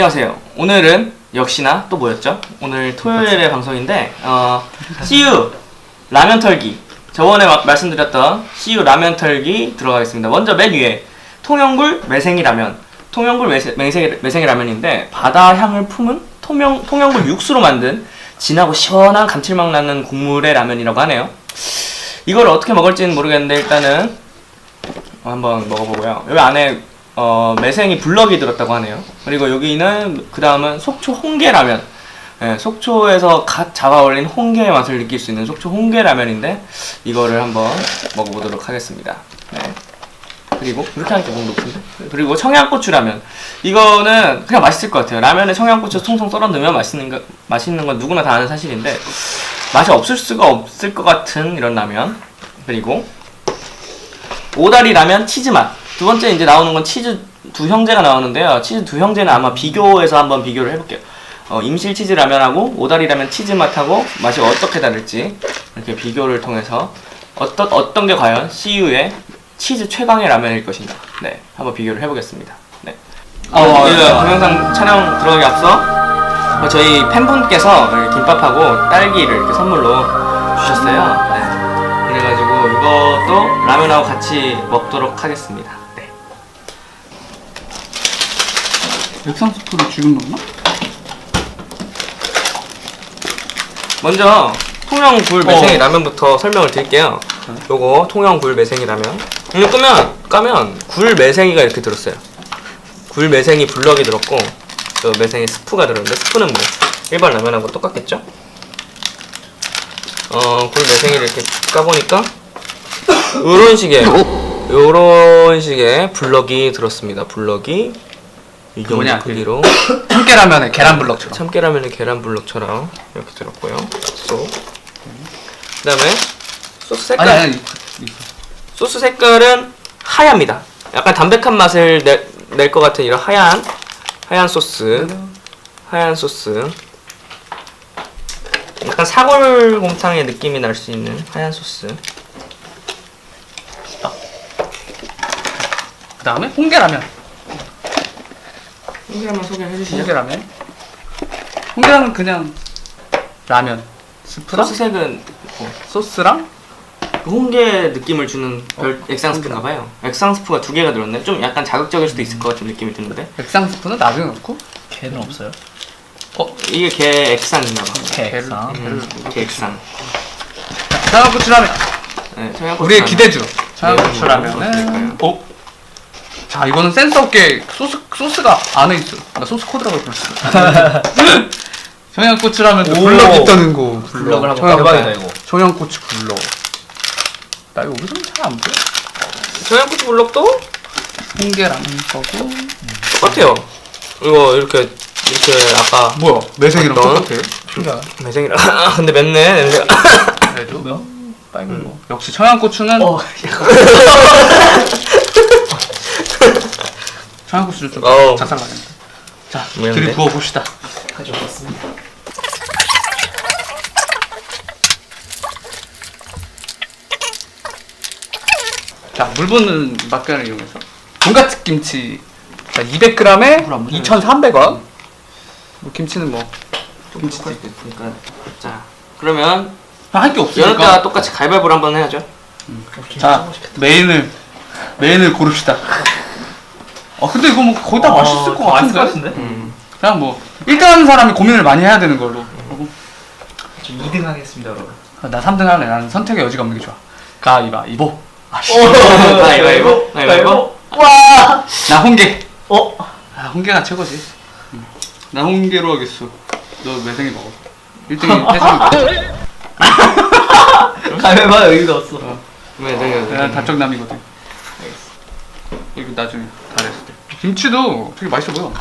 안녕하세요. 오늘은 역시나 또 뭐였죠? 오늘 토요일의 방송인데 어, CU 라면 털기. 저번에 마- 말씀드렸던 CU 라면 털기 들어가겠습니다. 먼저 맨 위에 통영굴 매생이 라면. 통영굴 매생이, 매생이 라면인데 바다 향을 품은 통영, 통영굴 육수로 만든 진하고 시원한 감칠맛 나는 국물의 라면이라고 하네요. 이걸 어떻게 먹을지는 모르겠는데 일단은 한번 먹어보고요. 여기 안에 어, 매생이 블럭이 들었다고 하네요. 그리고 여기는 그 다음은 속초 홍게라면. 예, 속초에서 갓 잡아 올린 홍게의 맛을 느낄 수 있는 속초 홍게라면인데 이거를 한번 먹어보도록 하겠습니다. 네. 그리고 이렇게 하니까 너무 높은데? 그리고 청양고추 라면. 이거는 그냥 맛있을 것 같아요. 라면에 청양고추 통통 썰어 넣으면 맛있는 거 맛있는 건 누구나 다 아는 사실인데 맛이 없을 수가 없을 것 같은 이런 라면. 그리고 오다리 라면 치즈 맛. 두 번째 이제 나오는 건 치즈 두 형제가 나오는데요. 치즈 두 형제는 아마 비교해서 한번 비교를 해볼게요. 어, 임실 치즈 라면하고 오다리 라면 치즈 맛하고 맛이 어떻게 다를지 이렇게 비교를 통해서 어떤 어떤 게 과연 CU의 치즈 최강의 라면일 것인가. 네, 한번 비교를 해보겠습니다. 네. 어, 어, 이 네. 동영상 촬영 들어가기 앞서 어, 저희 팬분께서 이렇게 김밥하고 딸기를 이렇게 선물로 주셨어요. 네. 그래가지고 이것도 라면하고 같이 먹도록 하겠습니다. 네. 액상 스프를 지금 넣나? 먼저 통영 굴 매생이 어. 라면부터 설명을 드릴게요. 요거 통영 굴 매생이 라면. 이거 끄면 까면 굴 매생이가 이렇게 들었어요. 굴 매생이 블럭이 들었고 또 매생이 스프가 들었는데 스프는 뭐 일반 라면하고 똑같겠죠? 어, 굴 매생이를 이렇게 까보니까 요런 식의 요런 식의 블럭이 들었습니다. 블럭이 이 정도 뭐냐, 그 크기로 참깨라면에 계란 블럭처럼. 참깨라면의 계란 블록처럼 이렇게 들었고요. 소. 그다음에 소스 색깔. 아니 아니. 소스 색깔은 하얗니다. 약간 담백한 맛을 낼 것 같은 이런 하얀 하얀 소스. 하얀 소스. 약간 사골곰탕의 느낌이 날 수 있는 하얀 소스. 그다음에 홍게라면. 홍게 한번 소개해 주시죠. 홍게라면. 홍게라면 그냥 라면. 스프랑 소스 색은 뭐 소스랑 그 홍게 느낌을 주는 별 액상 스프인가 봐요. 액상 스프가 두 개가 들었네. 좀 약간 자극적일 수도 있을 것 같은 느낌이 드는데. 액상 스프는 나중에 넣고. 개는 없어요? 이게 게 액상인가 봐. 개액상 음, 게 액상. 청양고추라면. 네, 청양고추 우리의. 기대주. 네, 청양고추라면은. 어? 자 이거는 센스 없게 소스 소스가 안에 있어. 나 소스 코드라고 불렀어. 청양고추라면 오. 블럭 있다는 거. 블럭을 한번 청양- 까봐야겠다 이거 청양고추 블럭. 나 여기서는 잘안 보여. 청양고추 블럭도 홍게라면 거고. 똑같아요. 이거 이렇게 이렇게 아까 뭐야? 매생이랑 어떤? 똑같아. 매생이랑 근데 맵네 냄새가. 그래도 뭐야? 빨간 거 역시 청양고추는 어, 청양고추를 좀 어우. 작살나겠네. 자, 미안한데? 들이 부어 봅시다. 가져왔습니다 자, 물 붓는 막간을 이용해서 돈가스 김치 자, 200g에 물안 묻어요. 2,300원. 뭐 김치는 뭐 김치 그러니까 자 그러면 할 게 여느 때와 없으니까. 똑같이 가위바위보를 한번 해야죠. 자, 메인을 메인을 고릅시다. 어, 근데 이거 뭐 거의 다 맛있을 것 같은데. 같은데? 음. 그냥 뭐 1등 하는 사람이 고민을 많이 해야 되는 걸로. 그리고 좀 2등 하겠습니다 여러분 아, 나 3등 할래. 나는 선택의 여지가 없는 게 좋아. 가위바위보. 아, 씨. 가위바위보. 가위바위보. 와! 나 홍게. 어? 아, 홍게가 최고지. 응. 나 홍게로 하겠어. 너 매생이 먹어. 1등이 태생이 가위바 여기가 없어 매생이. 내가 다적남이거든. 이거 나중에 잘했을 때. 김치도 되게 맛있어 보여.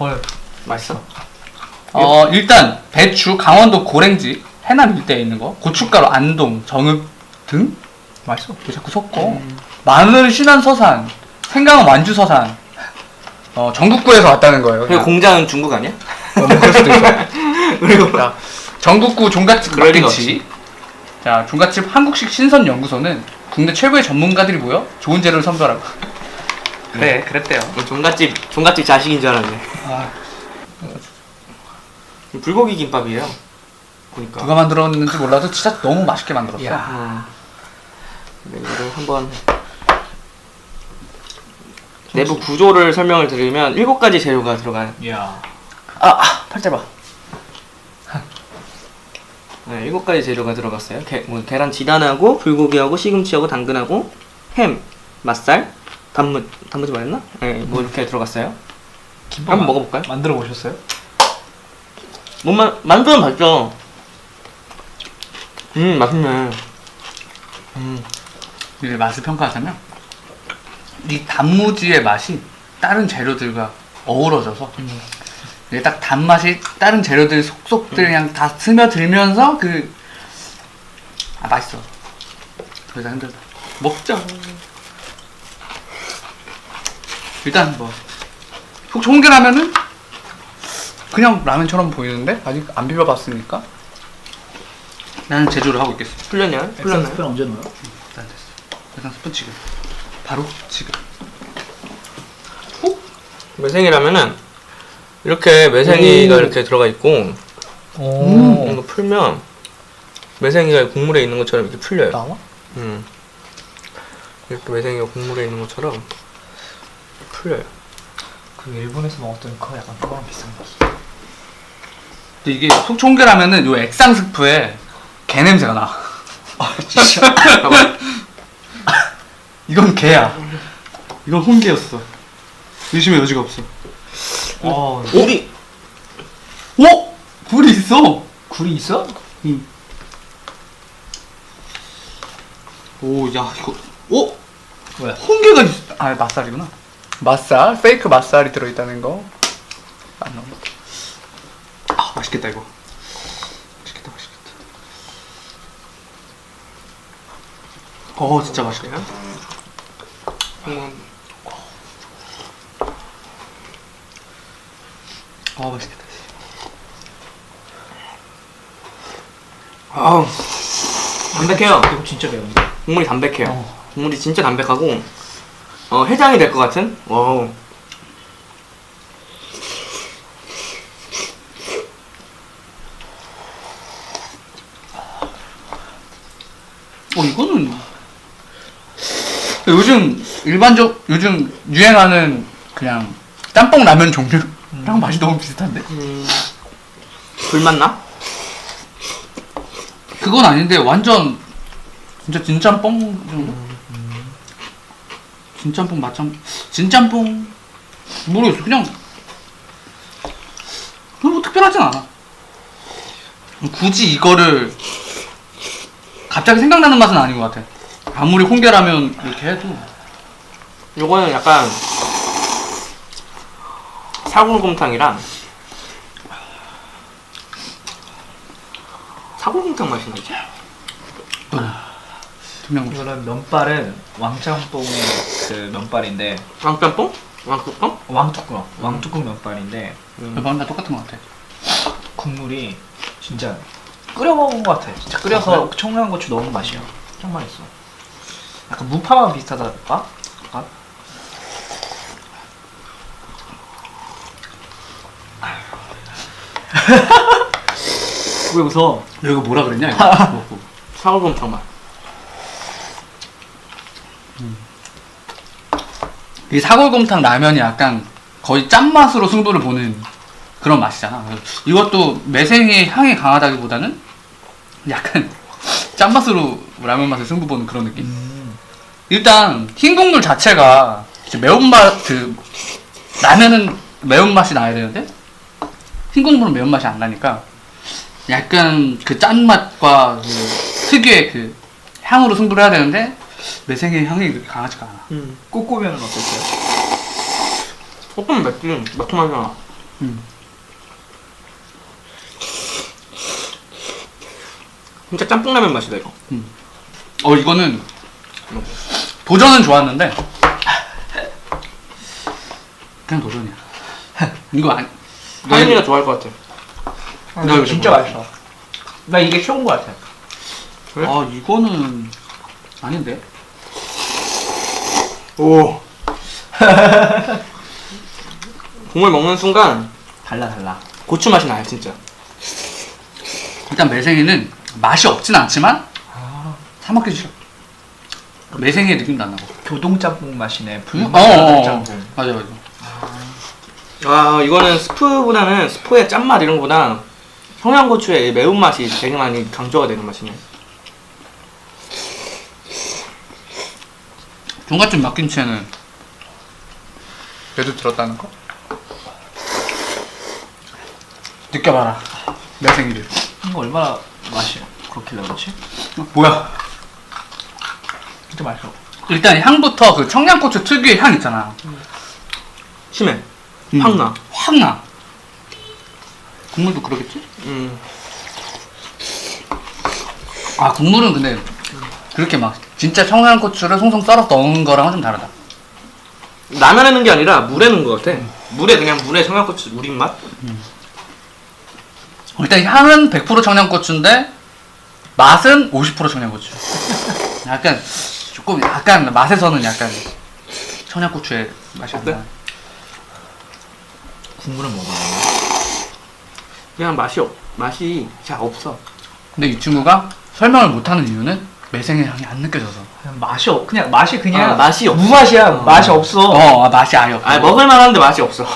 헐 맛있어. 어, 일단 배추, 강원도 고랭지, 해남 일대에 있는 거, 고춧가루, 안동, 정읍 등 맛있어 이렇게 자꾸 섞어. 마늘, 신안, 서산, 생강은 완주 서산. 어, 전국구에서 왔다는 거예요. 그리고 공장은 중국 아니야? 어, 뭐 그럴 수도 있어. 그리고 자, 전국구 종갓집 그럴 리가 막김치. 자, 종갓집 한국식 신선 연구소는 국내 최고의 전문가들이 모여 좋은 재료를 선별하고. 그래, 그랬대요. 종갓집 종갓집 자식인 줄 알았네. 아, 불고기 김밥이에요. 보니까. 누가 만들었는지 몰라도 진짜 너무 맛있게 만들었어. 이야. 음. 네, 이거를 한번 내부 구조를 설명을 드리면 일곱 가지 재료가 들어가요. 이야. 아, 아팔 짧아. 네, 일곱 가지 재료가 들어갔어요. 게, 뭐, 계란 지단하고 불고기하고 시금치하고 당근하고 햄, 맛살, 단무 단무지 말했나? 네, 뭐 이렇게 들어갔어요. 김밥 한번 만- 먹어볼까요? 만들어 보셨어요? 뭐만 만두는 봤죠. 음 맛있네. 음 이제 맛을 평가하자면 이 단무지의 맛이 다른 재료들과 어우러져서 이게 딱 단맛이 다른 재료들 속속들 그냥 다 스며들면서 그 아 맛있어 더 이상 힘들다 먹자 일단 뭐 속초홍게라면은 그냥 라면처럼 보이는데 아직 안 비벼봤으니까 나는 제조를 하고 있겠어 풀렸냐? 액상 풀렸나요? 스푼 언제 넣어요? 일단 됐어 일단 스푼 지금 바로 지금 매생이라면은 이렇게 매생이가 오. 이렇게 들어가 있고 오. 이거 풀면 매생이가 국물에 있는 것처럼 이렇게 풀려요. 나와? 음 이렇게 매생이가 국물에 있는 것처럼 풀려요. 그 일본에서 먹었던 거 약간 그거랑 비슷한 거. 근데 이게 속초홍게라면은 요 액상 스프에 게 냄새가 나. 아 진짜. 이건 게야. 이건 홍게였어. 의심의 여지가 없어. 어. 우리 오! 굴이 있어. 굴이 있어? 응. 오, 야 이거. 오, 뭐야? 홍게가 있. 아 맛살이구나. 맛살, 페이크 맛살이 들어있다는 거. 안 나온다. 아 맛있겠다 이거. 맛있겠다, 맛있겠다. 어, 진짜 맛있겠다. 음, 아 맛있겠다. 아우 담백해요. 이거 진짜 매운데. 국물이 담백해요. 어. 국물이 진짜 담백하고 어, 해장이 될 것 같은. 와우. 어 이거는 요즘 일반적 요즘 유행하는 그냥 짬뽕 라면 종류랑 맛이 너무 비슷한데? 음, 불맛 나? 그건 아닌데 완전 진짜 진짬뽕 정도? 진짬뽕 맛짬 진짬뽕. 모르겠어. 그냥 뭐 특별하진 않아. 굳이 이거를 갑자기 생각나는 맛은 아닌 것 같아. 아무리 홍게라면 이렇게 해도. 요거는 약간 사골곰탕이랑 사골곰탕 맛이 나지? 이거는 면발은 왕짬뽕의 그 면발인데 왕짬뽕? 왕국빵? 왕뚜껑 왕뚜껑 면발인데 몇번 다 똑같은 것 같아 국물이 진짜 끓여 먹은 것 같아. 진짜 끓여서 청양고추 넣은 맛이야. 짱 맛있어. 약간 무파만 비슷하다 할까? 약간? 왜 웃어? 너 이거 뭐라 그랬냐 이거 먹고 사골곰탕 맛. 이 사골곰탕 라면이 약간 거의 짠맛으로 승부를 보는 그런 맛이잖아. 이것도 매생이의 향이 강하다기보다는 약간 짠맛으로 라면 맛을 승부 보는 그런 느낌. 일단 흰 국물 자체가 매운맛 그 라면은 매운맛이 나야 되는데 흰 국물은 매운맛이 안 나니까 약간 그 짠맛과 그 특유의 그 향으로 승부를 해야 되는데 매생이의 향이 그렇게 강하지가 않아. 음. 꼬꼬면은 어땠어요? 조금 맵지. 매콤하잖아. 음. 진짜 짬뽕라면 맛이다 이거. 어 이거는 도전은 좋았는데 그냥 도전이야. 이거 아니. 하윤이가 좋아할 것 같아. 아, 나 이거 진짜? 맛있어. 나 이게 최고인 것 같아. 그래? 아 이거는 아닌데. 오. 국물 먹는 순간 달라 달라. 고추 맛이 나요 진짜. 일단 매생이는 맛이 없진 않지만 아, 사 먹기 싫어. 매생이의 느낌도 안 나고. 교동짬뽕 맛이네. 음? 불맛 어, 어, 어. 짬뽕. 맞아 맞아. 아 이거는 스프보다는 스프의 짠맛 이런 거보다 청양고추의 매운 맛이 되게 많이 강조가 되는 맛이네. 중간쯤 막김치에는 배도 들었다는 거? 느껴봐라. 매생이를. 이거 얼마나 맛이 그렇길래 그렇지? 뭐야? 진짜 맛있어. 일단 향부터 그 청양고추 특유의 향 있잖아. 심해. 음. 확 나. 확 나. 국물도 그러겠지? 음. 아 국물은 근데 그렇게 막 진짜 청양고추를 송송 썰어서 넣은 거랑은 좀 다르다. 라면에 넣은 게 아니라 물에 넣은 것 같아. 물에 그냥 물에 청양고추 우린 맛? 일단 향은 100% 청양고추인데 맛은 50% 청양고추. 약간 조금 약간 맛에서는 약간 청양고추의 맛이 안 어때? 나. 국물은 먹어야 그냥 맛이 없, 맛이 잘 없어. 근데 이 친구가 설명을 못하는 이유는 매생이 향이 안 느껴져서. 그냥 맛이 없, 그냥 맛이 그냥 아, 맛이 없어. 무맛이야. 어. 맛이 없어. 어 아, 맛이 아예 없어. 아 먹을만 한데 맛이 없어.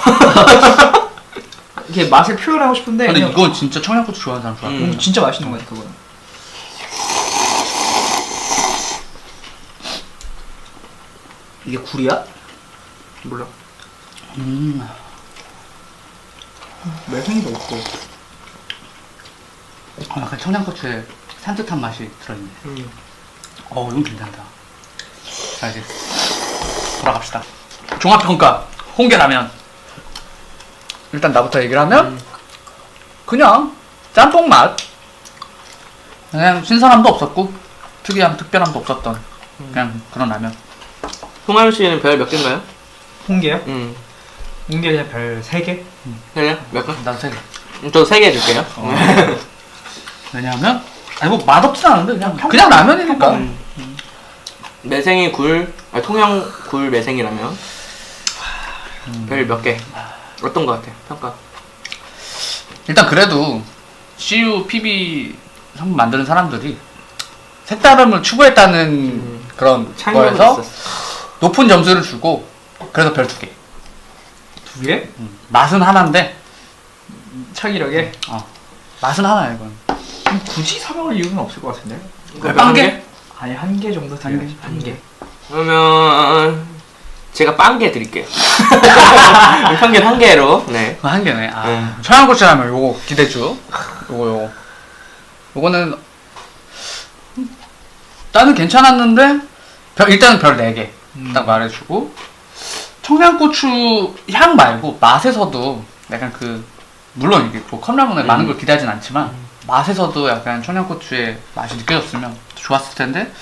이게 맛을 표현하고 싶은데 근데 그냥 이거 진짜 청양고추 좋아하는 사람 좋아. 음. 음, 진짜 맛있는 거 같아 그거는. 이게 굴이야? 몰라. 음. 매생이도 없고. 어, 약간 청양고추에 산뜻한 맛이 들어있네. 음. 어, 이건 괜찮다. 자, 이제 돌아갑시다. 종합평가, 홍게라면. 일단 나부터 얘기를 하면, 음. 그냥 짬뽕 맛. 그냥 신선함도 없었고, 특이한 특별함도 없었던, 그냥 그런 라면. 송하윤 씨는 별 몇 개인가요? 홍게요? 음. 홍게 그냥 별 3개? 그냥 몇 개? 나도 세 개. 음, 저도 세개 줄게요. 왜냐하면, 아니 뭐 맛없진 않은데, 그냥, 그냥 라면이니까. 음. 매생이 굴, 아니, 통영 굴 매생이라면 별 몇 개? 어떤 거 같아? 평가. 일단 그래도 CU PB 상품 만드는 사람들이 색다름을 추구했다는 음. 그런 창의력이 거에서 있었어. 높은 점수를 주고 그래서 별 두 개. 두 개? 맛은 하나인데 창의력에? 어, 맛은 하나야 이건. 굳이 사 먹을 이유는 없을 것 같은데? 몇빵 개? 개? 아니 한 개 정도 한 드려야지 개? 한 개. 그러면 제가 빵 개 드릴게요. 평균 한 개로. 네. 그거 한 개네. 아, 음. 청양고추라면 요거 기대주. 요거 요거. 요거는 음, 나는 괜찮았는데 별, 일단은 별 4개 음. 딱 말해주고 청양고추 향 말고 맛에서도 약간 그 물론 이게 뭐 컵라면에 음. 많은 걸 기대하진 않지만 맛에서도 약간 청양고추의 맛이 느껴졌으면 좋았을 텐데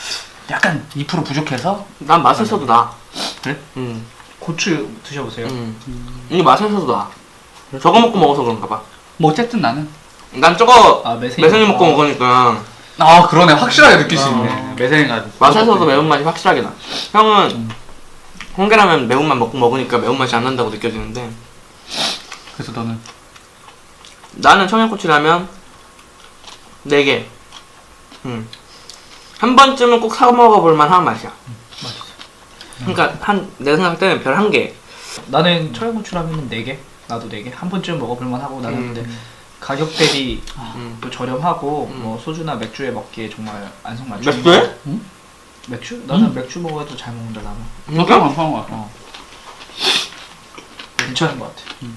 약간 2% 부족해서 난 맛에서도 나. 그래? 음. 고추 드셔보세요. 음. 이게 맛에서도 나. 저거 먹고 먹어서 그런가 봐. 뭐 어쨌든 나는 난 저거 아 매생이. 매생이 먹고 아. 먹으니까 아 그러네 확실하게 느낄 수 어. 있네 매생이가 맛에서도 매운맛이 확실하게 나. 형은 음. 홍게라면 매운맛 먹고 먹으니까 매운맛이 안 난다고 느껴지는데 그래서 너는 나는 청양고추라면 4개. 음. 한 번쯤은 꼭 사 먹어볼 만한 맛이야. 맛있어. 그러니까 한 내 생각 때는 별 한 개. 나는 청양고추라면 4개. 나도 4개. 한 번쯤 먹어볼 만 하고 나는 음. 근데 가격 대비 음. 또 저렴하고 음. 뭐 소주나 맥주에 먹기에 정말 안성맞춤. 맥주에? 맥주? 나는 맥주 먹어도 잘 먹는다 나는. 너도 안 파는 거 같아 괜찮은 것 같아. 음.